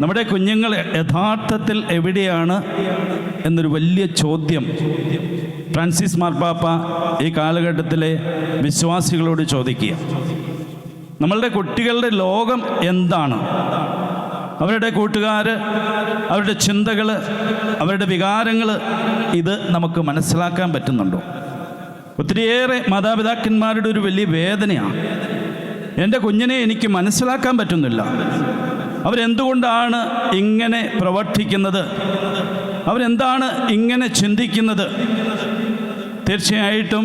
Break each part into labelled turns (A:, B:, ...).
A: നമ്മുടെ കുഞ്ഞുങ്ങൾ യഥാർത്ഥത്തിൽ എവിടെയാണ് എന്നൊരു വലിയ ചോദ്യം ഫ്രാൻസിസ് മാർപ്പാപ്പ ഈ കാലഘട്ടത്തിലെ വിശ്വാസികളോട് ചോദിക്കുക. നമ്മളുടെ കുട്ടികളുടെ ലോകം എന്താണ്? അവരുടെ കൂട്ടുകാർ അവരുടെ ചിന്തകൾ അവരുടെ വികാരങ്ങൾ ഇത് നമുക്ക് മനസ്സിലാക്കാൻ പറ്റുന്നുണ്ടോ? ഒത്തിരിയേറെ മാതാപിതാക്കന്മാരുടെ ഒരു വലിയ വേദനയാണ്. എന്റെ കുഞ്ഞിനെ എനിക്ക് മനസ്സിലാക്കാൻ പറ്റുന്നില്ല. അവരെന്തുകൊണ്ടാണ് ഇങ്ങനെ പ്രവർത്തിക്കുന്നത്? അവരെന്താണ് ഇങ്ങനെ ചിന്തിക്കുന്നത്? തീർച്ചയായിട്ടും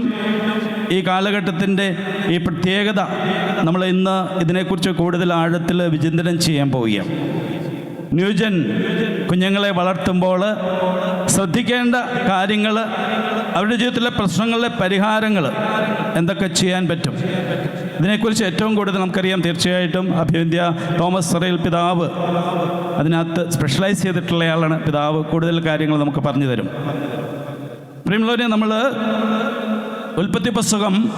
A: ഈ കാലഘട്ടത്തിന്റെ ഈ പ്രത്യേകത നമ്മൾ ഇന്ന് ഇതിനെക്കുറിച്ച് കൂടുതൽ ആഴത്തിൽ വിചിന്തനം ചെയ്യാൻ പോവുകയാണ്. ന്യൂജൻ കുഞ്ഞുങ്ങളെ വളർത്തുമ്പോൾ ശ്രദ്ധിക്കേണ്ട കാര്യങ്ങൾ അവരുടെ ജീവിതത്തിലെ പ്രശ്നങ്ങളിലെ പരിഹാരങ്ങൾ എന്തൊക്കെ ചെയ്യാൻ പറ്റും? ഇതിനെക്കുറിച്ച് ഏറ്റവും കൂടുതൽ നമുക്കറിയാം തീർച്ചയായിട്ടും അഭിവന്ധ്യ തോമസ് സറയിൽ പിതാവ്. അതിനകത്ത് സ്പെഷ്യലൈസ് ചെയ്തിട്ടുള്ള ആളാണ് പിതാവ്. കൂടുതൽ കാര്യങ്ങൾ നമുക്ക് പറഞ്ഞു തരും. പ്രിയമുള്ളവരെ നമ്മൾ ഉൽപ്പത്തി പുസ്തകം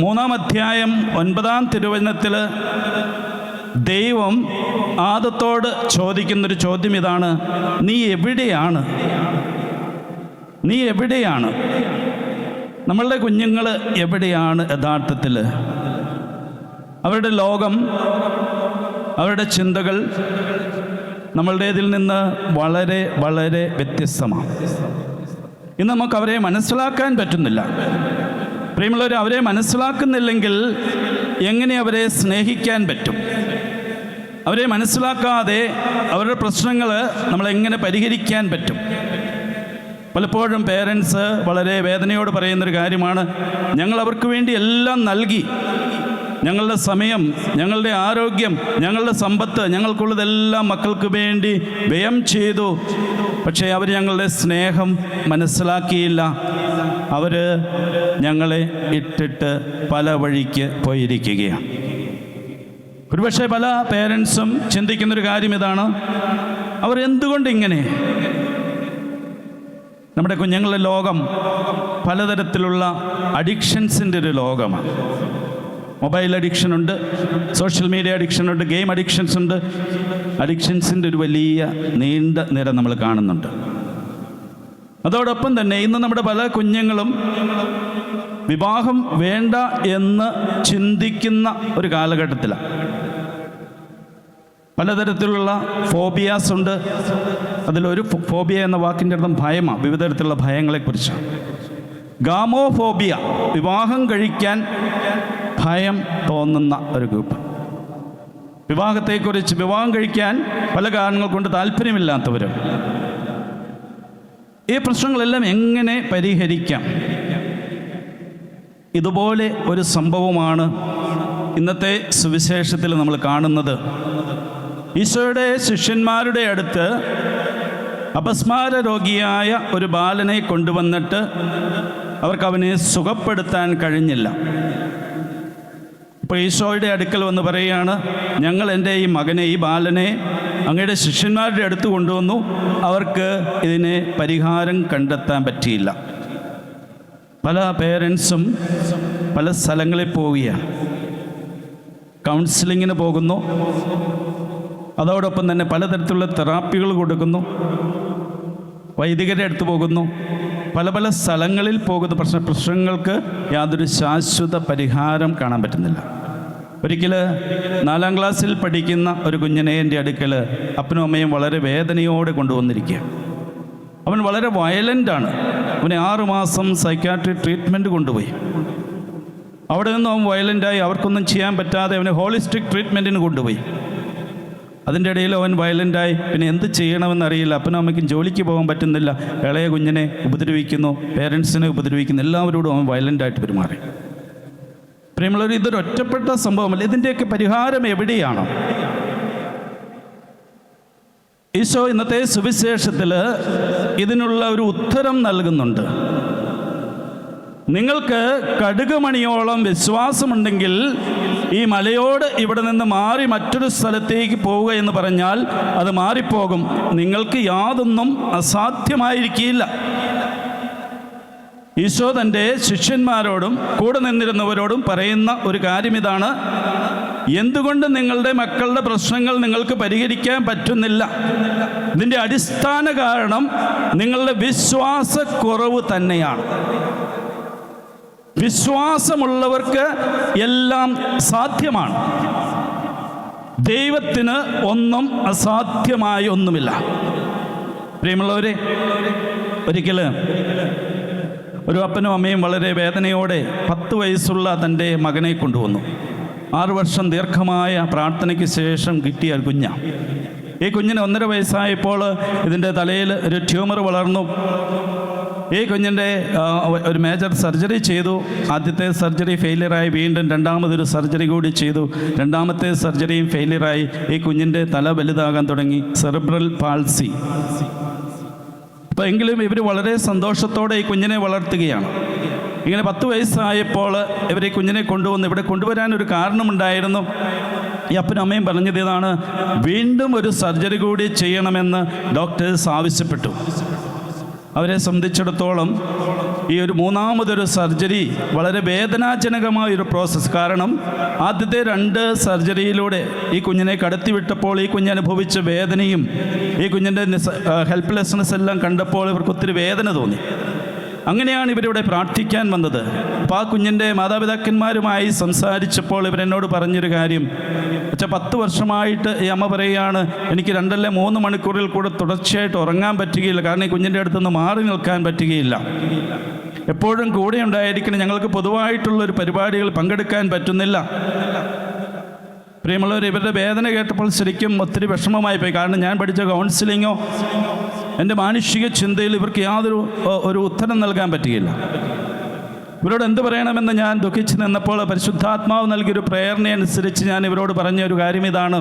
A: മൂന്നാം അധ്യായം ഒൻപതാം തിരുവചനത്തിൽ ദൈവം ആദത്തോട് ചോദിക്കുന്നൊരു ചോദ്യം ഇതാണ്. നീ എവിടെയാണ്? നീ എവിടെയാണ്? നമ്മളുടെ കുഞ്ഞുങ്ങൾ എവിടെയാണ് യഥാർത്ഥത്തിൽ അവരുടെ ലോകം അവരുടെ ചിന്തകൾ നമ്മളുടേതിൽ നിന്ന് വളരെ വളരെ വ്യത്യസ്തമാണ്. ഇന്ന് നമുക്ക് അവരെ മനസ്സിലാക്കാൻ പറ്റുന്നില്ല. പ്രിയമുള്ളവർ അവരെ മനസ്സിലാക്കുന്നില്ലെങ്കിൽ എങ്ങനെ അവരെ സ്നേഹിക്കാൻ പറ്റും? അവരെ മനസ്സിലാക്കാതെ അവരുടെ പ്രശ്നങ്ങൾ നമ്മളെങ്ങനെ പരിഹരിക്കാൻ പറ്റും? പലപ്പോഴും പേരൻസ് വളരെ വേദനയോട് പറയുന്നൊരു കാര്യമാണ് ഞങ്ങൾ അവർക്ക് വേണ്ടി എല്ലാം നൽകി ഞങ്ങളുടെ സമയം ഞങ്ങളുടെ ആരോഗ്യം ഞങ്ങളുടെ സമ്പത്ത് ഞങ്ങൾക്കുള്ളതെല്ലാം മക്കൾക്ക് വേണ്ടി വ്യയം ചെയ്തു. പക്ഷേ അവർ ഞങ്ങളുടെ സ്നേഹം മനസ്സിലാക്കിയില്ല. അവർ ഞങ്ങളെ ഇട്ടിട്ട് പല വഴിക്ക് പോയിരിക്കുകയാണ്. ഒരുപക്ഷെ പല പേരൻസും ചിന്തിക്കുന്നൊരു കാര്യം ഇതാണ്. അവർ എന്തുകൊണ്ട് ഇങ്ങനെ? നമ്മുടെ കുഞ്ഞുങ്ങളുടെ ലോകം പലതരത്തിലുള്ള അഡിക്ഷൻസിന്റെ ഒരു ലോകമാണ്. മൊബൈൽ അഡിക്ഷൻ ഉണ്ട് സോഷ്യൽ മീഡിയ അഡിക്ഷൻ ഉണ്ട് ഗെയിം അഡിക്ഷൻസ് ഉണ്ട്. അഡിക്ഷൻസിന്റെ ഒരു വലിയ നീണ്ട നിര നമ്മൾ കാണുന്നുണ്ട്. അതോടൊപ്പം തന്നെ ഇന്ന് നമ്മുടെ പല കുഞ്ഞുങ്ങളും വിവാഹം വേണ്ട എന്ന് ചിന്തിക്കുന്ന ഒരു കാലഘട്ടത്തിലാണ് പലതരത്തിലുള്ള ഫോബിയാസ് ഉണ്ട്. അതിലൊരു ഫോബിയ എന്ന വാക്കിന്റെ അർത്ഥം ഭയമാണ് വിവിധ തരത്തിലുള്ള ഭയങ്ങളെക്കുറിച്ച് ഗാമോഫോബിയ വിവാഹം കഴിക്കാൻ ഭയം തോന്നുന്ന ഒരു ഗ്രൂപ്പ് വിവാഹത്തെക്കുറിച്ച് വിവാഹം കഴിക്കാൻ പല കാരണങ്ങൾ കൊണ്ട് താല്പര്യമില്ലാത്തവരും ഈ പ്രശ്നങ്ങളെല്ലാം എങ്ങനെ പരിഹരിക്കാം? ഇതുപോലെ ഒരു സംഭവമാണ് ഇന്നത്തെ സുവിശേഷത്തിൽ നമ്മൾ കാണുന്നത്. ഈശോയുടെ ശിഷ്യന്മാരുടെ അടുത്ത് അപസ്മാര രോഗിയായ ഒരു ബാലനെ കൊണ്ടുവന്നിട്ട് അവർക്ക് അവനെ സുഖപ്പെടുത്താൻ കഴിഞ്ഞില്ല. ഇപ്പോൾ ഈശോയുടെ അടുക്കൽ വന്ന് പറയുകയാണ് ഞങ്ങൾ എന്റെ ഈ മകനെ ഈ ബാലനെ അങ്ങയുടെ ശിഷ്യന്മാരുടെ അടുത്ത് കൊണ്ടുവന്നു. അവർക്ക് ഇതിനെ പരിഹാരം കണ്ടെത്താൻ പറ്റിയില്ല. പല പേരൻസും പല സ്ഥലങ്ങളിൽ പോവുകയാണ്. കൗൺസിലിങ്ങിന് പോകുന്നു. അതോടൊപ്പം തന്നെ പലതരത്തിലുള്ള തെറാപ്പികൾ കൊടുക്കുന്നു. വൈദികരുടെ അടുത്ത് പോകുന്നു. പല പല സ്ഥലങ്ങളിൽ പോകുന്ന പ്രശ്ന പ്രശ്നങ്ങൾക്ക് യാതൊരു ശാശ്വത പരിഹാരം കാണാൻ പറ്റുന്നില്ല. ഒരിക്കൽ നാലാം ക്ലാസ്സിൽ പഠിക്കുന്ന ഒരു കുഞ്ഞിനെ എന്റെ അടുക്കൽ അപ്പനും അമ്മയും വളരെ വേദനയോടെ കൊണ്ടുവന്നിരിക്കുക അവൻ വളരെ വയലന്റാണ് അവനെ ആറുമാസം സൈക്കാട്രി ട്രീറ്റ്മെന്റ് കൊണ്ടുപോയി. അവിടെ നിന്നും അവൻ വയലന്റായി അവർക്കൊന്നും ചെയ്യാൻ പറ്റാതെ അവനെ ഹോളിസ്റ്റിക് ട്രീറ്റ്മെന്റിന് കൊണ്ടുപോയി. അതിന്റെ ഇടയിൽ അവൻ വയലന്റായി പിന്നെ എന്ത് ചെയ്യണമെന്നറിയില്ല. അപ്പനും അമ്മയ്ക്കും ജോലിക്ക് പോകാൻ പറ്റുന്നില്ല. ഇളയ കുഞ്ഞിനെ ഉപദ്രവിക്കുന്നു പേരൻസിനെ ഉപദ്രവിക്കുന്നു. എല്ലാവരോടും അവൻ വയലന്റായിട്ട് പെരുമാറി. പ്രിയമുള്ളവർ ഇതൊരു ഒറ്റപ്പെട്ട സംഭവമല്ല. ഇതിന്റെയൊക്കെ പരിഹാരം എവിടെയാണ്? ഈശോ ഇന്നത്തെ സുവിശേഷത്തിൽ ഇതിനുള്ള ഒരു ഉത്തരം നൽകുന്നുണ്ട്. നിങ്ങൾക്ക് കടുകുമണിയോളം വിശ്വാസമുണ്ടെങ്കിൽ ഈ മലയോട് ഇവിടെ നിന്ന് മാറി മറ്റൊരു സ്ഥലത്തേക്ക് പോവുക എന്ന് പറഞ്ഞാൽ അത് മാറിപ്പോകും. നിങ്ങൾക്ക് യാതൊന്നും അസാധ്യമായിരിക്കില്ല. ഈശോ തന്റെ ശിഷ്യന്മാരോടും കൂടെ നിന്നിരുന്നവരോടും പറയുന്ന ഒരു കാര്യം ഇതാണ് എന്തുകൊണ്ട് നിങ്ങളുടെ മക്കളുടെ പ്രശ്നങ്ങൾ നിങ്ങൾക്ക് പരിഹരിക്കാൻ പറ്റുന്നില്ല? ഇതിന്റെ അടിസ്ഥാന കാരണം നിങ്ങളുടെ വിശ്വാസക്കുറവ് തന്നെയാണ്. വിശ്വാസമുള്ളവർക്ക് എല്ലാം സാധ്യമാണ്. ദൈവത്തിന് ഒന്നും അസാധ്യമായ ഒന്നുമില്ല. പ്രിയമുള്ളവരെ ഒരിക്കൽ ഒരു അപ്പനും അമ്മയും വളരെ വേദനയോടെ പത്ത് വയസ്സുള്ള തന്റെ മകനെ കൊണ്ടുവന്നു. ആറു വർഷം ദീർഘമായ പ്രാർത്ഥനയ്ക്ക് ശേഷം കിട്ടിയ കുഞ്ഞ. ഈ കുഞ്ഞിന് ഒന്നര വയസ്സായപ്പോൾ ഇതിന്റെ തലയിൽ ഒരു ട്യൂമർ വളർന്നു. ഈ കുഞ്ഞിന്റെ ഒരു മേജർ സർജറി ചെയ്തു. ആദ്യത്തെ സർജറി ഫെയിലിയറായി വീണ്ടും രണ്ടാമതൊരു സർജറി കൂടി ചെയ്തു. രണ്ടാമത്തെ സർജറിയും ഫെയിലിയറായി. ഈ കുഞ്ഞിന്റെ തല വലുതാകാൻ തുടങ്ങി. Cerebral palsy. അപ്പോൾ എങ്കിലും ഇവർ വളരെ സന്തോഷത്തോടെ ഈ കുഞ്ഞിനെ വളർത്തുകയാണ്. ഇങ്ങനെ പത്ത് വയസ്സായപ്പോൾ ഇവർ ഈ കുഞ്ഞിനെ കൊണ്ടുവന്ന് ഇവിടെ കൊണ്ടുവരാൻ ഒരു കാരണമുണ്ടായിരുന്നു. ഈ അപ്പനും അമ്മയും പറഞ്ഞത് ഇതാണ് വീണ്ടും ഒരു സർജറി കൂടി ചെയ്യണമെന്ന് ഡോക്ടേഴ്സ് ആവശ്യപ്പെട്ടു. അവരെ സംബന്ധിച്ചിടത്തോളം ഈ ഒരു മൂന്നാമതൊരു സർജറി വളരെ വേദനാജനകമായ ഒരു പ്രോസസ്സ് കാരണം ആദ്യത്തെ രണ്ട് സർജറിയിലൂടെ ഈ കുഞ്ഞിനെ കടത്തിവിട്ടപ്പോൾ ഈ കുഞ്ഞ് അനുഭവിച്ച വേദനയും ഈ കുഞ്ഞിന്റെ ഹെൽപ്ലെസ്നെസ് എല്ലാം കണ്ടപ്പോൾ ഇവർക്ക് ഒത്തിരി വേദന തോന്നി. അങ്ങനെയാണ് ഇവരിവിടെ പ്രാർത്ഥിക്കാൻ വന്നത്. അപ്പോൾ ആ കുഞ്ഞിന്റെ മാതാപിതാക്കന്മാരുമായി സംസാരിച്ചപ്പോൾ ഇവരെന്നോട് പറഞ്ഞൊരു കാര്യം. പക്ഷേ പത്ത് വർഷമായിട്ട് ഈ അമ്മ പറയുകയാണ് എനിക്ക് രണ്ടല്ലേ മൂന്ന് മണിക്കൂറിൽ കൂടെ തുടർച്ചയായിട്ട് ഉറങ്ങാൻ പറ്റുകയില്ല. കാരണം ഈ കുഞ്ഞിന്റെ അടുത്തുനിന്ന് മാറി നിൽക്കാൻ പറ്റുകയില്ല. എപ്പോഴും കൂടെ ഉണ്ടായിരിക്കണം. ഞങ്ങൾക്ക് പൊതുവായിട്ടുള്ളൊരു പരിപാടികൾ പങ്കെടുക്കാൻ പറ്റുന്നില്ല. പ്രിയമുള്ളവർ ഇവരുടെ വേദന കേട്ടപ്പോൾ ശരിക്കും ഒത്തിരി വിഷമമായി പോയി. കാരണം ഞാൻ പഠിച്ച കൗൺസിലിങ്ങോ എന്റെ മാനുഷിക ചിന്തയിൽ ഇവർക്ക് യാതൊരു ഒരു ഉത്തരം നൽകാൻ പറ്റുകയില്ല. ഇവരോട് എന്ത് പറയണമെന്ന് ഞാൻ ദുഃഖിച്ച് നിന്നപ്പോൾ പരിശുദ്ധാത്മാവ് നൽകിയൊരു പ്രേരണയനുസരിച്ച് ഞാൻ ഇവരോട് പറഞ്ഞ ഒരു കാര്യം ഇതാണ്.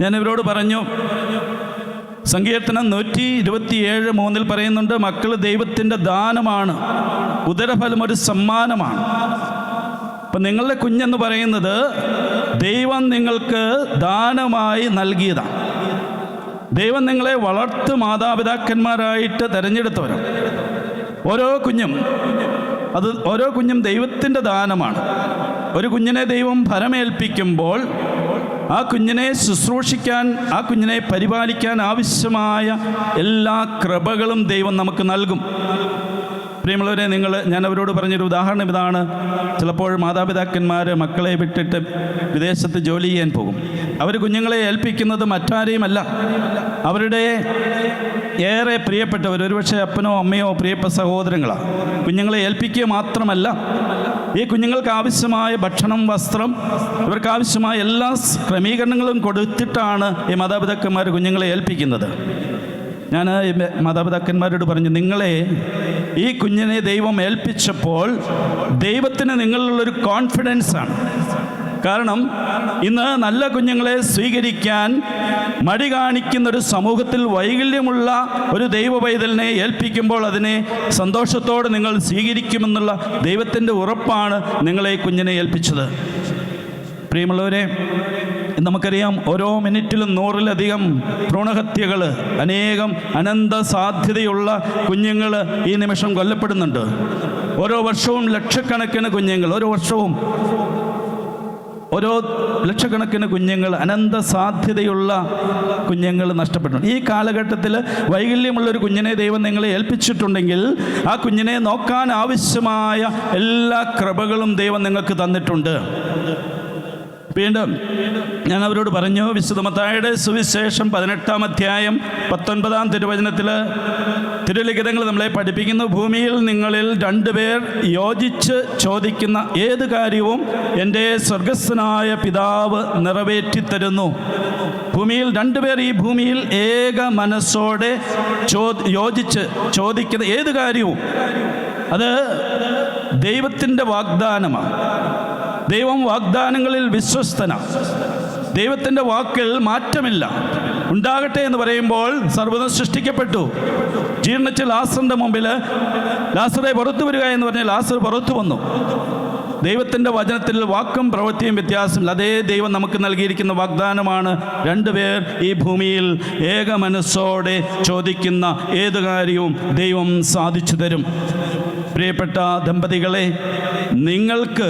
A: ഞാൻ ഇവരോട് പറഞ്ഞു സങ്കീർത്തനം നൂറ്റി ഇരുപത്തിയേഴ് മൂന്നിൽ പറയുന്നുണ്ട് മക്കൾ ദൈവത്തിന്റെ ദാനമാണ് ഉദരഫലം ഒരു സമ്മാനമാണ്. അപ്പം നിങ്ങളുടെ കുഞ്ഞെന്ന് പറയുന്നത് ദൈവം നിങ്ങൾക്ക് ദാനമായി നൽകിയതാണ് ദൈവം നിങ്ങളെ വളർത്ത് മാതാപിതാക്കന്മാരായിട്ട് തിരഞ്ഞെടുത്തവരാണ് ഓരോ കുഞ്ഞും അത് ഓരോ കുഞ്ഞും ദൈവത്തിന്റെ ദാനമാണ്. ഒരു കുഞ്ഞിനെ ദൈവം ഫലമേൽപ്പിക്കുമ്പോൾ ആ കുഞ്ഞിനെ ശുശ്രൂഷിക്കാൻ ആ കുഞ്ഞിനെ പരിപാലിക്കാൻ ആവശ്യമായ എല്ലാ കൃപകളും ദൈവം നമുക്ക് നൽകും. പ്രിയമുള്ളവരെ നിങ്ങൾ ഞാൻ അവരോട് പറഞ്ഞൊരു ഉദാഹരണം ഇതാണ്. ചിലപ്പോൾ മാതാപിതാക്കന്മാർ മക്കളെ വിട്ടിട്ട് വിദേശത്ത് ജോലി ചെയ്യാൻ പോകും. അവർ കുഞ്ഞുങ്ങളെ ഏൽപ്പിക്കുന്നത് മറ്റാരെയുമല്ല. അവരുടെ ഏറെ പ്രിയപ്പെട്ടവർ ഒരുപക്ഷെ അപ്പനോ അമ്മയോ പ്രിയപ്പെട്ട സഹോദരങ്ങളാണ് കുഞ്ഞുങ്ങളെ ഏൽപ്പിക്കുക മാത്രമല്ല ഈ കുഞ്ഞുങ്ങൾക്ക് ആവശ്യമായ ഭക്ഷണം വസ്ത്രം ഇവർക്ക് ആവശ്യമായ എല്ലാ ക്രമീകരണങ്ങളും കൊടുത്തിട്ടാണ് ഈ മാതാപിതാക്കന്മാർ കുഞ്ഞുങ്ങളെ ഏൽപ്പിക്കുന്നത്. ഞാൻ മാതാപിതാക്കന്മാരോട് പറഞ്ഞു നിങ്ങളെ ഈ കുഞ്ഞിനെ ദൈവം ഏൽപ്പിച്ചപ്പോൾ ദൈവത്തിന് നിങ്ങളിലുള്ളൊരു കോൺഫിഡൻസ് ആണ്. കാരണം ഇന്ന് നല്ല കുഞ്ഞുങ്ങളെ സ്വീകരിക്കാൻ മടി കാണിക്കുന്ന ഒരു സമൂഹത്തിൽ വൈകല്യമുള്ള ഒരു ദൈവ പൈതലിനെ ഏൽപ്പിക്കുമ്പോൾ അതിനെ സന്തോഷത്തോടെ നിങ്ങൾ സ്വീകരിക്കുമെന്നുള്ള ദൈവത്തിന്റെ ഉറപ്പാണ് നിങ്ങളെ കുഞ്ഞിനെ ഏൽപ്പിച്ചത്. പ്രിയമുള്ളവരെ നമുക്കറിയാം ഓരോ മിനിറ്റിലും നൂറിലധികം ഭ്രൂണഹത്യകൾ അനേകം അനന്ത സാധ്യതയുള്ള കുഞ്ഞുങ്ങൾ ഈ നിമിഷം കൊല്ലപ്പെടുന്നുണ്ട്. ഓരോ വർഷവും ലക്ഷക്കണക്കിന് കുഞ്ഞുങ്ങൾ ഓരോ വർഷവും ഓരോ ലക്ഷക്കണക്കിന് കുഞ്ഞുങ്ങൾ അനന്ത സാധ്യതയുള്ള കുഞ്ഞുങ്ങൾ നഷ്ടപ്പെട്ടു ഈ കാലഘട്ടത്തിൽ വൈകല്യമുള്ളൊരു കുഞ്ഞിനെ ദൈവം നിങ്ങളെ ഏൽപ്പിച്ചിട്ടുണ്ടെങ്കിൽ ആ കുഞ്ഞിനെ നോക്കാൻ ആവശ്യമായ എല്ലാ കൃപകളും ദൈവം നിങ്ങൾക്ക് തന്നിട്ടുണ്ട്. വീണ്ടും ഞാൻ അവരോട് പറഞ്ഞു വിശുദ്ധമത്തായുടെ സുവിശേഷം പതിനെട്ടാം അധ്യായം പത്തൊൻപതാം തിരുവചനത്തിൽ തിരുലിഖിതങ്ങൾ നമ്മളെ പഠിപ്പിക്കുന്നു. ഭൂമിയിൽ നിങ്ങളിൽ രണ്ടുപേർ യോജിച്ച് ചോദിക്കുന്ന ഏത് കാര്യവും എന്റെ സ്വർഗസ്വനായ പിതാവ് നിറവേറ്റിത്തരുന്നു. ഭൂമിയിൽ രണ്ടുപേർ ഈ ഭൂമിയിൽ ഏക മനസ്സോടെ ചോ യോജിച്ച് ചോദിക്കുന്ന ഏത് കാര്യവും അത് ദൈവത്തിന്റെ വാഗ്ദാനമാണ്. ദൈവം വാഗ്ദാനങ്ങളിൽ വിശ്വസ്തന. ദൈവത്തിന്റെ വാക്കിൽ മാറ്റമില്ല. ഉണ്ടാകട്ടെ എന്ന് പറയുമ്പോൾ സർവതം സൃഷ്ടിക്കപ്പെട്ടു. ജീർണിച്ച ലാസറിന്റെ മുമ്പിൽ ലാസറെ പുറത്തു വരിക എന്ന് പറഞ്ഞാൽ ലാസർ പുറത്തു വന്നു. ദൈവത്തിന്റെ വചനത്തിൽ വാക്കും പ്രവൃത്തിയും വ്യത്യാസമില്ല. അതേ ദൈവം നമുക്ക് നൽകിയിരിക്കുന്ന വാഗ്ദാനമാണ് രണ്ടുപേർ ഈ ഭൂമിയിൽ ഏക മനസ്സോടെ ചോദിക്കുന്ന ഏത് കാര്യവും ദൈവം സാധിച്ചു തരും. പ്രിയപ്പെട്ട ദമ്പതികളെ നിങ്ങൾക്ക്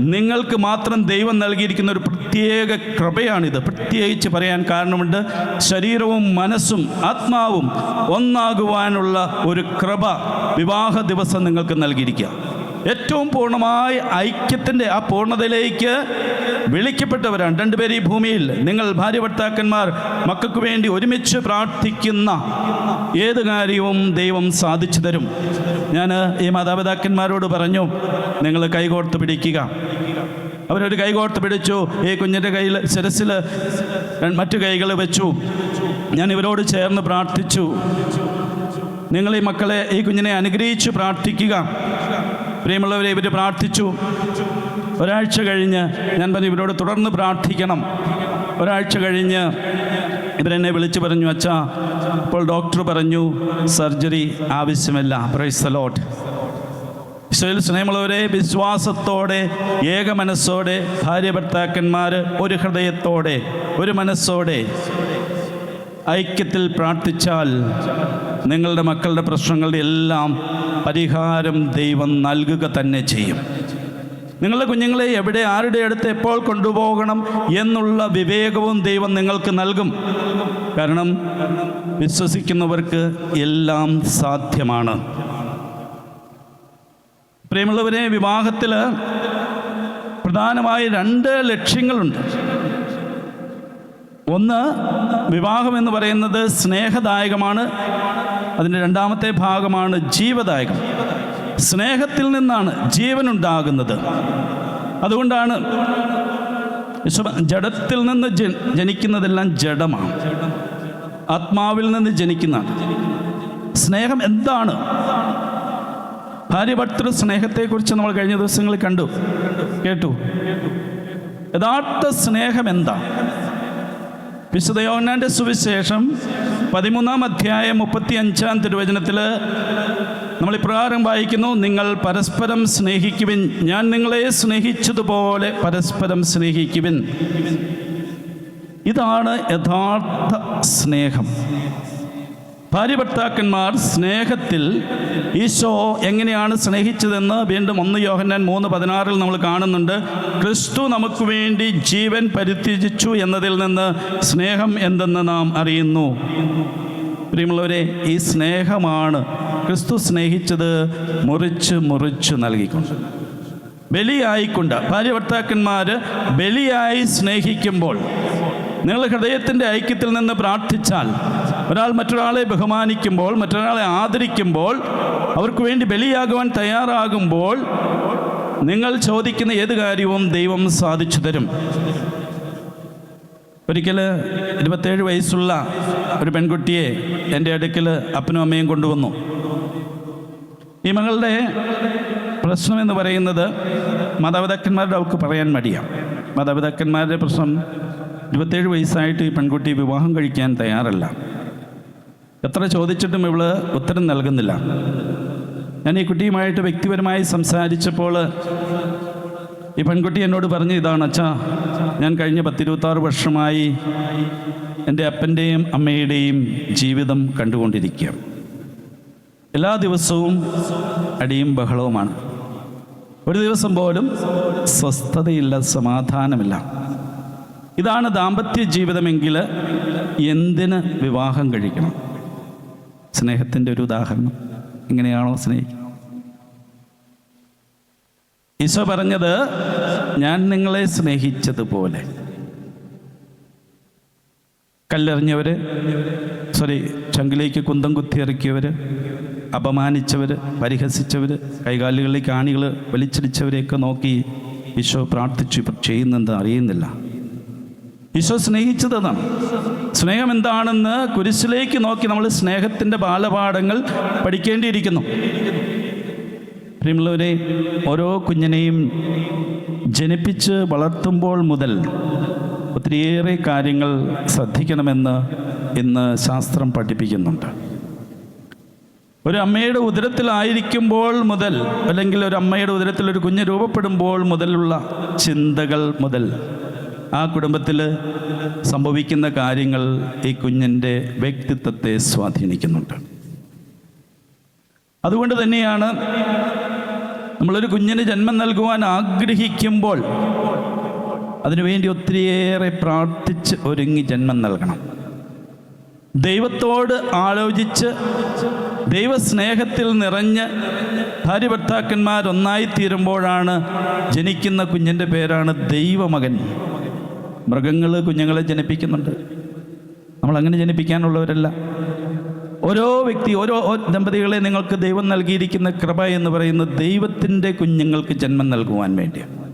A: നിങ്ങൾക്ക് മാത്രം ദൈവം നൽകിയിരിക്കുന്ന ഒരു പ്രത്യേക കൃപയാണിത്. പ്രത്യേകിച്ച് പറയാൻ കാരണമുണ്ട് ശരീരവും മനസ്സും ആത്മാവും ഒന്നാകുവാനുള്ള ഒരു കൃപ വിവാഹ ദിവസം നിങ്ങൾക്ക് നൽകിയിരിക്കുക. ഏറ്റവും പൂർണമായ ഐക്യത്തിന്റെ ആ പൂർണതയിലേക്ക് വിളിക്കപ്പെട്ടവരാണ്. രണ്ടുപേരും ഈ ഭൂമിയിൽ. നിങ്ങൾ ഭാര്യ ഭർത്താക്കന്മാർ മക്കൾക്ക് വേണ്ടി ഒരുമിച്ച് പ്രാർത്ഥിക്കുന്ന ഏത് കാര്യവും ദൈവം സാധിച്ചു തരും. ഞാൻ ഈ മാതാപിതാക്കന്മാരോട് പറഞ്ഞു നിങ്ങൾ കൈകോർത്ത് പിടിക്കുക. അവരൊരു കൈകോർത്ത് പിടിച്ചു ഈ കുഞ്ഞിന്റെ കയ്യിൽ ശിരസിൽ മറ്റു കൈകൾ വെച്ചു. ഞാൻ ഇവരോട് ചേർന്ന് പ്രാർത്ഥിച്ചു. നിങ്ങൾ ഈ മക്കളെ ഈ കുഞ്ഞിനെ അനുഗ്രഹിച്ച് പ്രാർത്ഥിക്കുക. പ്രിയമുള്ളവരെ ഇവർ പ്രാർത്ഥിച്ചു. ഒരാഴ്ച കഴിഞ്ഞ് ഞാൻ പറഞ്ഞു ഇവരോട് തുടർന്ന് പ്രാർത്ഥിക്കണം. ഒരാഴ്ച കഴിഞ്ഞ് ഇവരെന്നെ വിളിച്ചു പറഞ്ഞു അച്ഛാ ഇപ്പോൾ ഡോക്ടർ പറഞ്ഞു സർജറി ആവശ്യമില്ല. പ്രൈസ് ലോട്ട് ഇസ്രയേൽ സ്നേഹമുള്ളവരെ വിശ്വാസത്തോടെ ഏക മനസ്സോടെ ഭാര്യ ഭർത്താക്കന്മാർ ഒരു ഹൃദയത്തോടെ ഒരു മനസ്സോടെ ഐക്യത്തിൽ പ്രാർത്ഥിച്ചാൽ നിങ്ങളുടെ മക്കളുടെ പ്രശ്നങ്ങളുടെ എല്ലാം പരിഹാരം ദൈവം നൽകുക തന്നെ ചെയ്യും. നിങ്ങളുടെ കുഞ്ഞുങ്ങളെ എവിടെ ആരുടെ അടുത്ത് എപ്പോൾ കൊണ്ടുപോകണം എന്നുള്ള വിവേകവും ദൈവം നിങ്ങൾക്ക് നൽകും. കാരണം വിശ്വസിക്കുന്നവർക്ക് എല്ലാം സാധ്യമാണ്. പ്രിയമുള്ളവരെ വിവാഹത്തിൽ പ്രധാനമായി രണ്ട് ലക്ഷ്യങ്ങളുണ്ട്. ഒന്ന് വിവാഹം എന്ന് പറയുന്നത് സ്നേഹദായകമാണ്. അതിന്റെ രണ്ടാമത്തെ ഭാഗമാണ് ജീവദായകം. സ്നേഹത്തിൽ നിന്നാണ് ജീവൻ ജീവനുണ്ടാകുന്നത്. അതുകൊണ്ടാണ് ജഡത്തിൽ നിന്ന് ജനിക്കുന്നതെല്ലാം ജഡമാണ്. ആത്മാവിൽ നിന്ന് ജനിക്കുന്ന സ്നേഹം എന്താണ്? ഭാര്യഭർത്തൃ സ്നേഹത്തെക്കുറിച്ച് നമ്മൾ കഴിഞ്ഞ ദിവസങ്ങളിൽ കണ്ടു. കേട്ടു. യഥാർത്ഥ സ്നേഹം എന്താ? വിശുദ്ധ യോഹന്നാന്റെ സുവിശേഷം പതിമൂന്നാം അധ്യായം മുപ്പത്തി അഞ്ചാം തിരുവചനത്തിൽ നമ്മൾ ഇപ്രകാരം വായിക്കുന്നു നിങ്ങൾ പരസ്പരം സ്നേഹിക്കുവിൻ. ഞാൻ നിങ്ങളെ സ്നേഹിച്ചതുപോലെ പരസ്പരം സ്നേഹിക്കുവിൻ. ഇതാണ് യഥാർത്ഥ സ്നേഹം. ഭാര്യ ഭർത്താക്കന്മാർ സ്നേഹത്തിൽ ഈശോ എങ്ങനെയാണ് സ്നേഹിച്ചതെന്ന് വീണ്ടും ഒന്ന് യോഹന്നാൻ മൂന്ന് പതിനാറിൽ നമ്മൾ കാണുന്നുണ്ട്. ക്രിസ്തു നമുക്ക് വേണ്ടി ജീവൻ പരിത്യജിച്ചു എന്നതിൽ നിന്ന് സ്നേഹം എന്തെന്ന് നാം അറിയുന്നു. പ്രിയമുള്ളവരെ ഈ സ്നേഹമാണ് ക്രിസ്തു സ്നേഹിച്ചത് മുറിച്ച് മുറിച്ച് നൽകിക്കൊണ്ട്. ബലിയായിക്കൊണ്ട്. ഭാര്യ ഭർത്താക്കന്മാർ ബലിയായി സ്നേഹിക്കുമ്പോൾ നിങ്ങൾ ഹൃദയത്തിന്റെ ഐക്യത്തിൽ നിന്ന് പ്രാർത്ഥിച്ചാൽ ഒരാൾ മറ്റൊരാളെ ബഹുമാനിക്കുമ്പോൾ മറ്റൊരാളെ ആദരിക്കുമ്പോൾ അവർക്ക് വേണ്ടി ബലിയാകുവാൻ തയ്യാറാകുമ്പോൾ നിങ്ങൾ ചോദിക്കുന്ന ഏത് കാര്യവും ദൈവം സാധിച്ചു തരും. ഒരിക്കൽ ഇരുപത്തേഴ് വയസ്സുള്ള ഒരു പെൺകുട്ടിയെ എന്റെ അടുക്കൽ അപ്പനും അമ്മയും കൊണ്ടുവന്നു. ഈ മകളുടെ പ്രശ്നം എന്ന് പറയുന്നത് മാതാപിതാക്കന്മാരുടെ അവൾക്ക് പറയാൻ മടിയാണ് മാതാപിതാക്കന്മാരുടെ പ്രശ്നം ഇരുപത്തേഴ് വയസ്സായിട്ട് ഈ പെൺകുട്ടി വിവാഹം കഴിക്കാൻ തയ്യാറല്ല. എത്ര ചോദിച്ചിട്ടും ഇവൾ ഉത്തരം നൽകുന്നില്ല. ഞാൻ ഈ കുട്ടിയുമായിട്ട് വ്യക്തിപരമായി സംസാരിച്ചപ്പോൾ ഈ പെൺകുട്ടി എന്നോട് പറഞ്ഞു ഇതാണ് അച്ഛാ ഞാൻ കഴിഞ്ഞ പത്തിരുപത്താറ് വർഷമായി എന്റെ അപ്പന്റെയും അമ്മയുടെയും ജീവിതം കണ്ടുകൊണ്ടിരിക്കുക എല്ലാ ദിവസവും അടിയും ബഹളവുമാണ്. ഒരു ദിവസം പോലും സ്വസ്ഥതയില്ല സമാധാനമില്ല. ഇതാണ് ദാമ്പത്യ ജീവിതമെങ്കിൽ എന്തിന് വിവാഹം കഴിക്കണം? സ്നേഹത്തിന്റെ ഒരു ഉദാഹരണം. എങ്ങനെയാണോ സ്നേഹിക്കുന്നത്? ഈശോ പറഞ്ഞത് ഞാൻ നിങ്ങളെ സ്നേഹിച്ചതുപോലെ. കല്ലെറിഞ്ഞവര് സോറി ചങ്കിലേക്ക് കുന്തം കുത്തി ഇറക്കിയവർ അപമാനിച്ചവർ പരിഹസിച്ചവർ കൈകാലുകളിലേക്ക് ആണികൾ വലിച്ചിടിച്ചവരെയൊക്കെ നോക്കി ഈശോ പ്രാർത്ഥിച്ചു. ചെയ്യുന്നെന്ന് അറിയുന്നില്ല. ഈശോ സ്നേഹിച്ചതാണ് സ്നേഹം എന്താണെന്ന് കുരിശിലേക്ക് നോക്കി നമ്മൾ സ്നേഹത്തിന്റെ ബാലപാഠങ്ങൾ പഠിക്കേണ്ടിയിരിക്കുന്നു. പ്രിയമുള്ളവരെ ഓരോ കുഞ്ഞിനെയും ജനിപ്പിച്ച് വളർത്തുമ്പോൾ മുതൽ ഒത്തിരിയേറെ കാര്യങ്ങൾ ശ്രദ്ധിക്കണമെന്ന് ഇന്ന് ശാസ്ത്രം പഠിപ്പിക്കുന്നുണ്ട്. ഒരു അമ്മയുടെ ഉദരത്തിലായിരിക്കുമ്പോൾ മുതൽ അല്ലെങ്കിൽ ഒരു അമ്മയുടെ ഉദരത്തിൽ ഒരു കുഞ്ഞ് രൂപപ്പെടുമ്പോൾ മുതലുള്ള ചിന്തകൾ മുതൽ ആ കുടുംബത്തിൽ സംഭവിക്കുന്ന കാര്യങ്ങൾ ഈ കുഞ്ഞിന്റെ വ്യക്തിത്വത്തെ സ്വാധീനിക്കുന്നുണ്ട്. അതുകൊണ്ട് തന്നെയാണ് നമ്മളൊരു കുഞ്ഞിന് ജന്മം നൽകുവാൻ ആഗ്രഹിക്കുമ്പോൾ അതിനുവേണ്ടി ഒത്തിരിയേറെ പ്രാർത്ഥിച്ച് ഒരുങ്ങി ജന്മം നൽകണം. ദൈവത്തോട് ആലോചിച്ച് ദൈവസ്നേഹത്തിൽ നിറഞ്ഞ് ഭാര്യ ഭർത്താക്കന്മാരൊന്നായിത്തീരുമ്പോഴാണ് ജനിക്കുന്ന കുഞ്ഞിന്റെ പേരാണ് ദൈവമകൻ. മൃഗങ്ങൾ കുഞ്ഞുങ്ങളെ ജനിപ്പിക്കുന്നുണ്ട്. നമ്മൾ അങ്ങനെ ജനിപ്പിക്കാനുള്ളവരല്ല. ഓരോ വ്യക്തി ഓരോ ദമ്പതികളെ നിങ്ങൾക്ക് ദൈവം നൽകിയിരിക്കുന്ന കൃപ എന്ന് പറയുന്നത് ദൈവത്തിന്റെ കുഞ്ഞുങ്ങൾക്ക് ജന്മം നൽകുവാൻ വേണ്ടിയാണ്.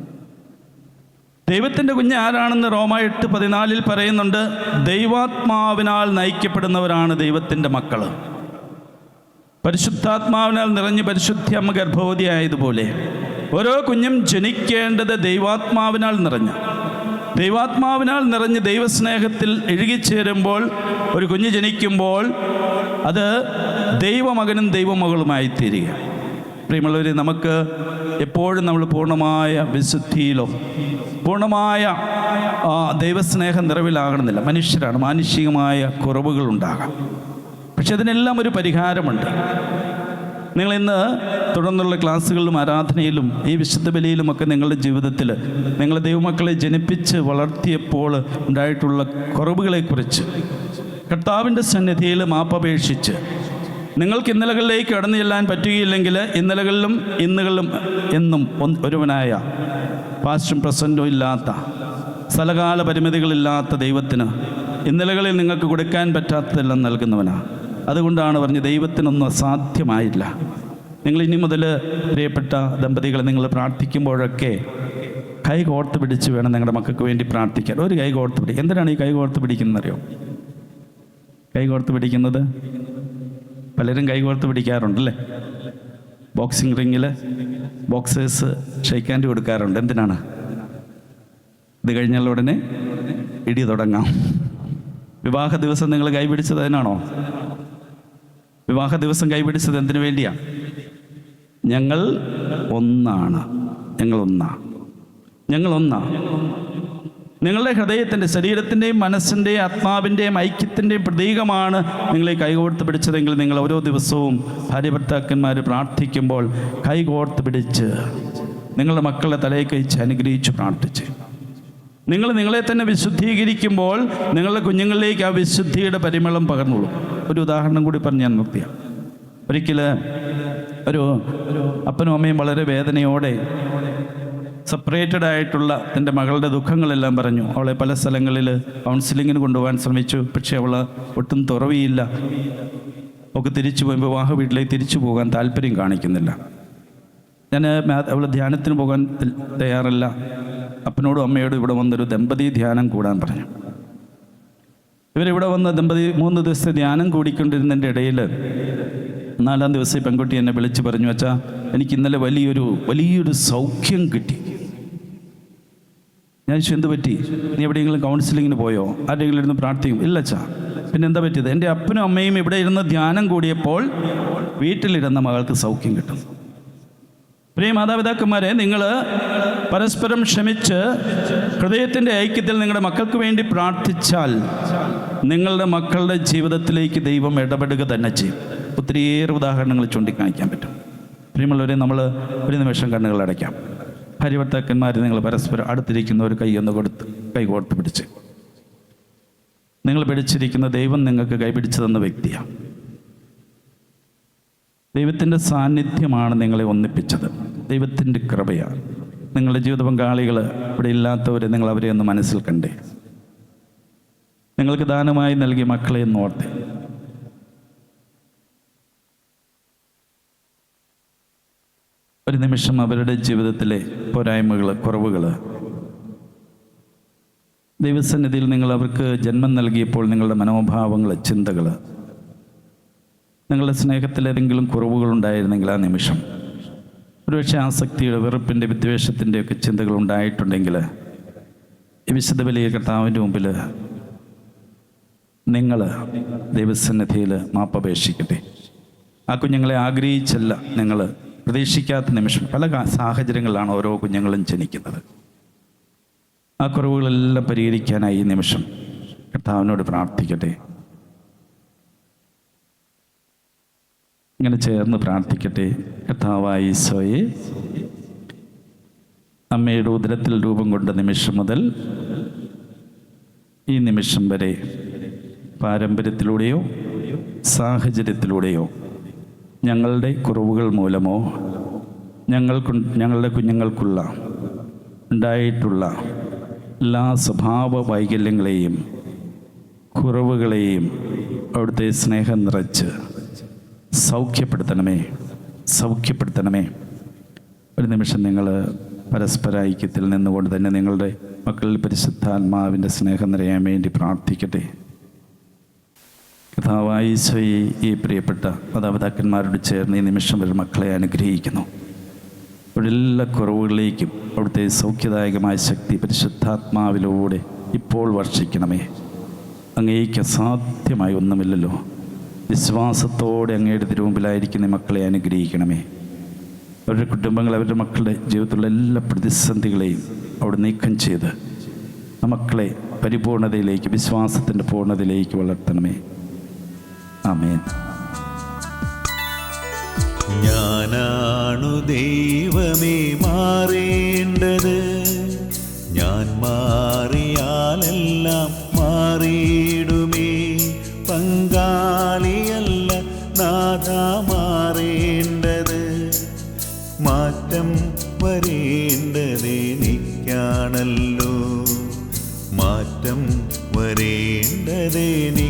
A: ദൈവത്തിന്റെ കുഞ്ഞ് ആരാണെന്ന് റോമ എട്ട് പതിനാലിൽ പറയുന്നുണ്ട് ദൈവാത്മാവിനാൽ നയിക്കപ്പെടുന്നവരാണ് ദൈവത്തിന്റെ മക്കൾ പരിശുദ്ധാത്മാവിനാൽ നിറഞ്ഞ് പരിശുദ്ധി അമ്മ ഗർഭവതിയായതുപോലെ ഓരോ കുഞ്ഞും ജനിക്കേണ്ടത് ദൈവാത്മാവിനാൽ നിറഞ്ഞ ദൈവാത്മാവിനാൽ നിറഞ്ഞ് ദൈവസ്നേഹത്തിൽ എഴുകിച്ചേരുമ്പോൾ ഒരു കുഞ്ഞ് ജനിക്കുമ്പോൾ അത് ദൈവമകനും ദൈവമകളുമായി തീരുക പ്രിയമുള്ളവരെ നമുക്ക് എപ്പോഴും നമ്മൾ പൂർണമായ വിശുദ്ധിയിലോ പൂർണമായ ദൈവസ്നേഹം നിറവിലാകണമെന്നില്ല. മനുഷ്യരാണ് മാനുഷികമായ കുറവുകളുണ്ടാകാം. പക്ഷെ അതിനെല്ലാം ഒരു പരിഹാരമുണ്ട്. നിങ്ങൾ ഇന്ന് തുടർന്നുള്ള ക്ലാസ്സുകളിലും ആരാധനയിലും ഈ വിശുദ്ധ ബലിയിലുമൊക്കെ നിങ്ങളുടെ ജീവിതത്തിൽ നിങ്ങൾ ദൈവമക്കളെ ജനിപ്പിച്ച് വളർത്തിയപ്പോൾ ഉണ്ടായിട്ടുള്ള കുറവുകളെക്കുറിച്ച് കർത്താവിന്റെ സന്നിധിയിൽ മാപ്പപേക്ഷിച്ച് നിങ്ങൾക്ക് ഇന്നലകളിലേക്ക് കടന്നു ചെല്ലാൻ പറ്റുകയില്ലെങ്കിൽ ഇന്നലകളിലും ഇന്നുകളിലും എന്നും ഒരുവനായ പാസ്റ്റും പ്രസന്റും ഇല്ലാത്ത സ്ഥലകാല പരിമിതികളില്ലാത്ത ദൈവത്തിന് ഇന്നലകളിൽ നിങ്ങൾക്ക് കൊടുക്കാൻ പറ്റാത്തതെല്ലാം നൽകുന്നവനാണ് അതുകൊണ്ടാണ് പറഞ്ഞ് ദൈവത്തിനൊന്നും അസാധ്യമായില്ല. നിങ്ങൾ ഇനി മുതൽ പ്രിയപ്പെട്ട ദമ്പതികൾ നിങ്ങൾ പ്രാർത്ഥിക്കുമ്പോഴൊക്കെ കൈ കോർത്ത് പിടിച്ച് വേണം നിങ്ങളുടെ മക്കൾക്ക് വേണ്ടി പ്രാർത്ഥിക്കാൻ. ഒരു കൈ കോർത്ത് പിടിക്കുക എന്തിനാണ് ഈ കൈ കോർത്ത് പിടിക്കുന്നത് അറിയോ കൈ കോർത്ത് പിടിക്കുന്നത്? പലരും കൈ കോർത്ത് പിടിക്കാറുണ്ടല്ലേ? ബോക്സിംഗ് റിങ്ങിൽ ബോക്സേഴ്സ് ഷെയ്ക്ക് ഹാൻഡ് കൊടുക്കാറുണ്ട്. എന്തിനാണ്? ഇത് കഴിഞ്ഞാൽ ഉടനെ ഇടി തുടങ്ങാം. വിവാഹ ദിവസം നിങ്ങൾ കൈ പിടിച്ചത് അതിനാണോ? വിവാഹ ദിവസം കൈപിടിച്ചത് എന്തിനു വേണ്ടിയാ? ഞങ്ങൾ ഒന്നാണ്. ഞങ്ങൾ ഒന്നാ ഞങ്ങൾ ഒന്നാ നിങ്ങളുടെ ഹൃദയത്തിന്റെ ശരീരത്തിന്റെയും മനസ്സിന്റെയും ആത്മാവിന്റെയും ഐക്യത്തിന്റെയും പ്രതീകമാണ് നിങ്ങളെ കൈകോർത്ത് പിടിച്ചതെങ്കിൽ നിങ്ങൾ ഓരോ ദിവസവും ഭാര്യ ഭർത്താക്കന്മാർ പ്രാർത്ഥിക്കുമ്പോൾ കൈകോർത്ത് പിടിച്ച് നിങ്ങളുടെ മക്കളുടെ തലയിൽ കഴിച്ച് അനുഗ്രഹിച്ച് പ്രാർത്ഥിച്ച്. നിങ്ങൾ നിങ്ങളെ തന്നെ വിശുദ്ധീകരിക്കുമ്പോൾ നിങ്ങളുടെ കുഞ്ഞുങ്ങളിലേക്ക് ആ വിശുദ്ധിയുടെ പരിമളം പകർന്നുള്ളൂ. ഒരു ഉദാഹരണം കൂടി പറഞ്ഞ് ഞാൻ നിർത്തിയ. ഒരിക്കൽ ഒരു അപ്പനും അമ്മയും വളരെ വേദനയോടെ സെപ്പറേറ്റഡ് ആയിട്ടുള്ള തന്റെ മകളുടെ ദുഃഖങ്ങളെല്ലാം പറഞ്ഞു. അവളെ പല സ്ഥലങ്ങളിൽ കൗൺസിലിങ്ങിന് കൊണ്ടുപോകാൻ ശ്രമിച്ചു. പക്ഷേ അവൾ ഒട്ടും തുറവിയില്ല. ഒക്കെ തിരിച്ചു പോയി വിവാഹ വീട്ടിലേക്ക് തിരിച്ചു പോകാൻ താല്പര്യം കാണിക്കുന്നില്ല. ഞാൻ അവൾ ധ്യാനത്തിന് പോകാൻ തയ്യാറല്ല. അപ്പനോടും അമ്മയോടും ഇവിടെ വന്നൊരു ദമ്പതി ധ്യാനം കൂടാൻ പറഞ്ഞു. ഇവരിവിടെ വന്ന ദമ്പതി മൂന്ന് ദിവസത്തെ ധ്യാനം കൂടിക്കൊണ്ടിരുന്നതിന്റെ ഇടയിൽ നാലാം ദിവസം ഈ പെൺകുട്ടി എന്നെ വിളിച്ച് പറഞ്ഞു വെച്ചാൽ എനിക്ക് ഇന്നലെ വലിയൊരു വലിയൊരു സൗഖ്യം കിട്ടി. ഞാൻ എന്ത് പറ്റി? നീ എവിടെയെങ്കിലും കൗൺസിലിങ്ങിന് പോയോ? ആരെങ്കിലും ഇരുന്ന് പ്രാർത്ഥിക്കും? ഇല്ല അച്ഛാ. പിന്നെ എന്താ പറ്റിയത്? എന്റെ അപ്പനും അമ്മയും ഇവിടെ ഇരുന്ന് ധ്യാനം കൂടിയപ്പോൾ വീട്ടിലിരുന്ന മകൾക്ക് സൗഖ്യം കിട്ടും പ്രിയ മാതാപിതാക്കന്മാരെ നിങ്ങൾ പരസ്പരം ക്ഷമിച്ച് ഹൃദയത്തിന്റെ ഐക്യത്തിൽ നിങ്ങളുടെ മക്കൾക്ക് വേണ്ടി പ്രാർത്ഥിച്ചാൽ നിങ്ങളുടെ മക്കളുടെ ജീവിതത്തിലേക്ക് ദൈവം ഇടപെടുക തന്നെ ചെയ്യും. ഒത്തിരിയേറെ ഉദാഹരണങ്ങൾ ചൂണ്ടിക്കാണിക്കാൻ പറ്റും. പ്രിയമുള്ളവരെ നമ്മൾ ഒരു നിമിഷം കണ്ണുകൾ അടയ്ക്കാം. ഭാര്യഭർത്താക്കന്മാർ നിങ്ങൾ പരസ്പരം അടുത്തിരിക്കുന്ന ഒരു കൈ ഒന്ന് കൊടുത്ത് കൈ കോർത്ത് പിടിച്ച്. നിങ്ങൾ പിടിച്ചിരിക്കുന്ന ദൈവം നിങ്ങൾക്ക് കൈ പിടിച്ചു തന്ന വ്യക്തിയാണ് ദൈവത്തിന്റെ സാന്നിധ്യമാണ് നിങ്ങളെ ഒന്നിപ്പിച്ചത്. ദൈവത്തിന്റെ കൃപയാണ് നിങ്ങളുടെ ജീവിത പങ്കാളികൾ ഇവിടെ ഇല്ലാത്തവർ നിങ്ങൾ അവരെ ഒന്ന് മനസ്സിൽ കണ്ടേ. നിങ്ങൾക്ക് ദാനമായി നൽകിയ മക്കളെ ഒന്ന് ഓർത്തെ. ഒരു നിമിഷം അവരുടെ ജീവിതത്തിലെ പോരായ്മകൾ കുറവുകൾ. ദൈവസന്നിധിയിൽ നിങ്ങൾ അവർക്ക് ജന്മം നൽകിയപ്പോൾ നിങ്ങളുടെ മനോഭാവങ്ങൾ ചിന്തകൾ നിങ്ങളുടെ സ്നേഹത്തിൽ ഏതെങ്കിലും കുറവുകളുണ്ടായിരുന്നെങ്കിൽ ആ നിമിഷം. ഒരുപക്ഷെ ആസക്തിയുടെ വെറുപ്പിന്റെ വിദ്വേഷത്തിന്റെയൊക്കെ ചിന്തകൾ ഉണ്ടായിട്ടുണ്ടെങ്കിൽ ഈ വിശുദ്ധ ബലിയ കർത്താവിന്റെ മുമ്പിൽ നിങ്ങൾ ദൈവസന്നിധിയിൽ മാപ്പപേക്ഷിക്കട്ടെ ആ കുഞ്ഞുങ്ങളെ ആഗ്രഹിച്ചല്ല നിങ്ങൾ പ്രതീക്ഷിക്കാത്ത നിമിഷം. പല സാഹചര്യങ്ങളിലാണ് ഓരോ കുഞ്ഞുങ്ങളും ജനിക്കുന്നത്. ആ കുറവുകളെല്ലാം പരിഹരിക്കാനായി ഈ നിമിഷം കർത്താവിനോട് പ്രാർത്ഥിക്കട്ടെ. ഇങ്ങനെ ചേർന്ന് പ്രാർത്ഥിക്കട്ടെ. കഥാവായി ഈശോയെ അമ്മയുടെ ഉദരത്തിൽ രൂപം കൊണ്ട നിമിഷം മുതൽ ഈ നിമിഷം വരെ പാരമ്പര്യത്തിലൂടെയോ സാഹചര്യത്തിലൂടെയോ ഞങ്ങളുടെ കുറവുകൾ മൂലമോ ഞങ്ങൾക്ക് ഞങ്ങളുടെ കുഞ്ഞുങ്ങൾക്കുള്ള ഉണ്ടായിട്ടുള്ള എല്ലാ സ്വഭാവ വൈകല്യങ്ങളെയും കുറവുകളെയും അവിടുത്തെ സ്നേഹം നിറച്ച് സൗഖ്യപ്പെടുത്തണമേ. സൗഖ്യപ്പെടുത്തണമേ. ഒരു നിമിഷം നിങ്ങൾ പരസ്പര ഐക്യത്തിൽ നിന്നുകൊണ്ട് തന്നെ നിങ്ങളുടെ മക്കളിൽ പരിശുദ്ധാത്മാവിന്റെ സ്നേഹം നിറയാൻ വേണ്ടി പ്രാർത്ഥിക്കട്ടെ. കഥാവായിശോയെ ഈ പ്രിയപ്പെട്ട മാതാപിതാക്കന്മാരോട് ചേർന്ന് ഈ നിമിഷം വരെ മക്കളെ അനുഗ്രഹിക്കുന്നു. അവരുടെ എല്ലാ കുറവുകളിലേക്കും അവിടുത്തെ സൗഖ്യദായകമായ ശക്തി പരിശുദ്ധാത്മാവിലൂടെ ഇപ്പോൾ വർഷിക്കണമേ. അങ്ങേക്ക് അസാധ്യമായി ഒന്നുമില്ലല്ലോ. വിശ്വാസത്തോടെ അങ്ങയുടെ തിരുമുമ്പിലായിരിക്കുന്ന മക്കളെ അനുഗ്രഹിക്കണമേ. അവരുടെ കുടുംബങ്ങൾ അവരുടെ മക്കളുടെ ജീവിതത്തിലുള്ള എല്ലാ പ്രതിസന്ധികളെയും അവിടെ നീക്കം ചെയ്ത് ആ മക്കളെ പരിപൂർണതയിലേക്ക് വിശ്വാസത്തിന്റെ പൂർണതയിലേക്ക് വളർത്തണമേ. ആമേൻ.
B: ഞാനാണു ദൈവമേ മാറേണ്ടത്. ഞാൻ മാറിയാലെല്ലാം മാറ്റം വരേണ്ടതെനിക്കാണല്ലോ